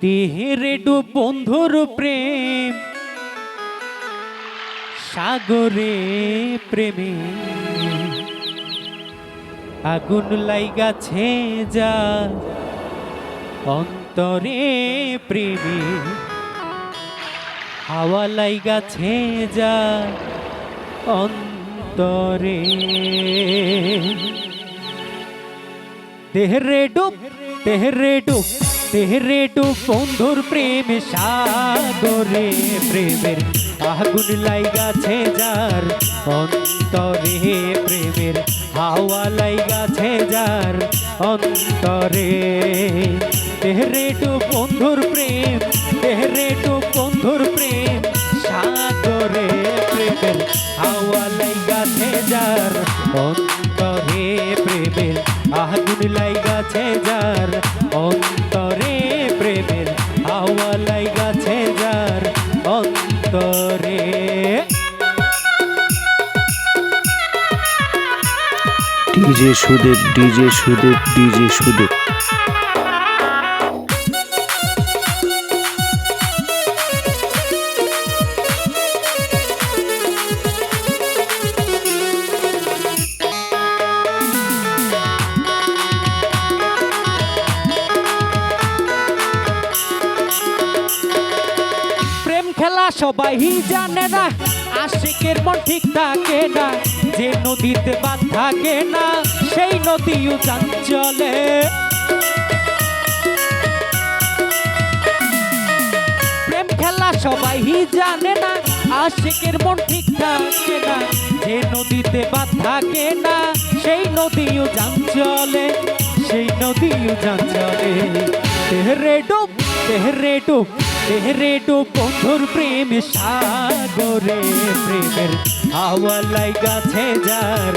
তেহেরে do বন্ধুর প্রেম, সাগরে প্রেমে। আগুন লাইগাছে যা অন্তরে প্রেমে। হাওয়া লাইগাছে যা অন্তরে। তেহরে ডুব তেহরে ডুব। তেহরে ডুব বন্ধুর প্রেম সাগরে, প্রেমের আগুন লাইগাছে যার অন্তরে, প্রেমের হাওয়া লাইগাছে যার অন্তরে। তেহরে ডুব বন্ধুর প্রেম তেহরে ডুব বন্ধুর প্রেম সাগরে, প্রেমের হাওয়া লাইগাছে যার অন্তরে, প্রেমের আগুন লাইগাছে যার অন্তরে। DJ Sudeb DJ Sudeb DJ Sudeb. সবাই জানে না, আশিকের মন ঠিক থাকে না, যে নদীতে বাঁধ থাকে না, সেই নদীও চলে প্রেম খেলা সবাই জানে না, আশিকের মন ঠিক থাকে না, যে নদীতে বাঁধ থাকে না, সেই নদীও চলে সেই নদীও চলে তেহরে ডুব তেহরে ডুব তেহরে ডুব বন্ধুর প্রেম সাগরে, প্রেমের হাওয়া লাইগাছে যার,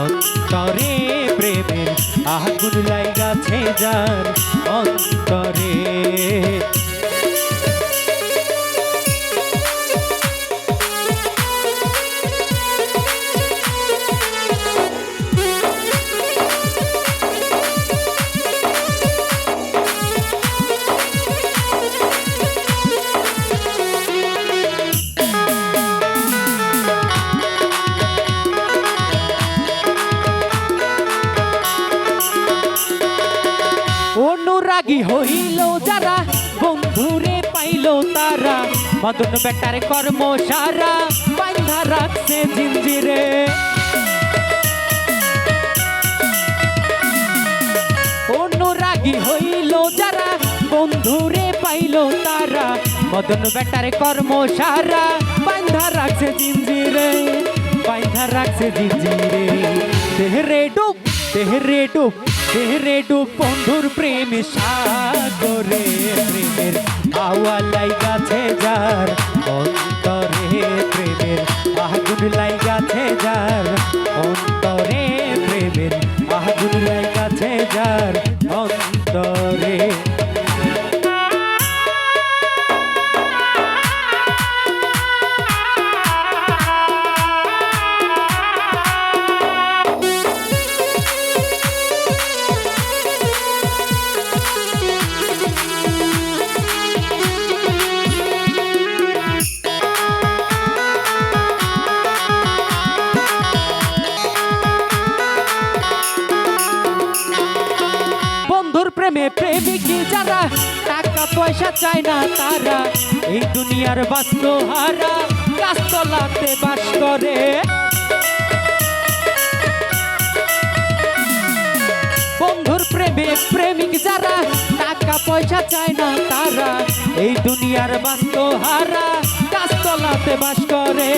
অন্তরে প্রেমের আগুন লাইগাছে যার, অন্তরে। অনুরাগী হইল যারা, বন্ধুরে পাইল তারা। মদন বেটার কর্ম সারা বান্ধা রাখছে জিঞ্জিরে। অনুরাগী হইল যারা, বন্ধুরে পাইল তারা। মদন বেটার কর্ম সারা বান্ধা রাখছে জিঞ্জিরে বান্ধা রাখছে জিঞ্জিরে। তেহরে ডুব তেহরে ডুব তেহরে ডুব বন্ধুর প্রেম সাগরে, প্রেমের হাওয়া লাইগাছে যার অন্তরে প্রেমের আগুন লাইগাছে প্রেমে প্রেমিকি যারা, টাকা পয়সা চায় না তারা, এই দুনিয়ার বাস্তু হারা গাছতলাতে বাস করে। বন্ধুর প্রেমে প্রেমিক যারা, টাকা পয়সা চায় না তারা, এই দুনিয়ার বাস্তু হারা গাছতলাতে বাস করে।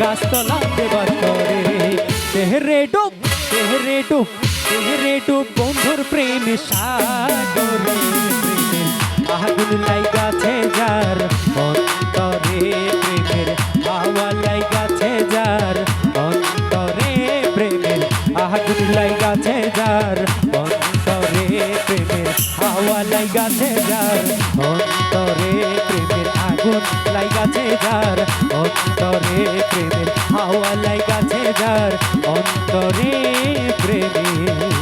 গাছতলাতে বাস করে। তেহরে ডুব তেহরে ডুব। তেহরে ডুব বন্ধুর প্রেম সাগরে। আগুন লাইগাছে লাইগাছে যার অন্তরে প্রেমের হাওয়া লাইগাছে যার অন্তরে প্রেমের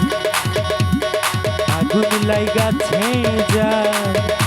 আগুন লাইগাছে যার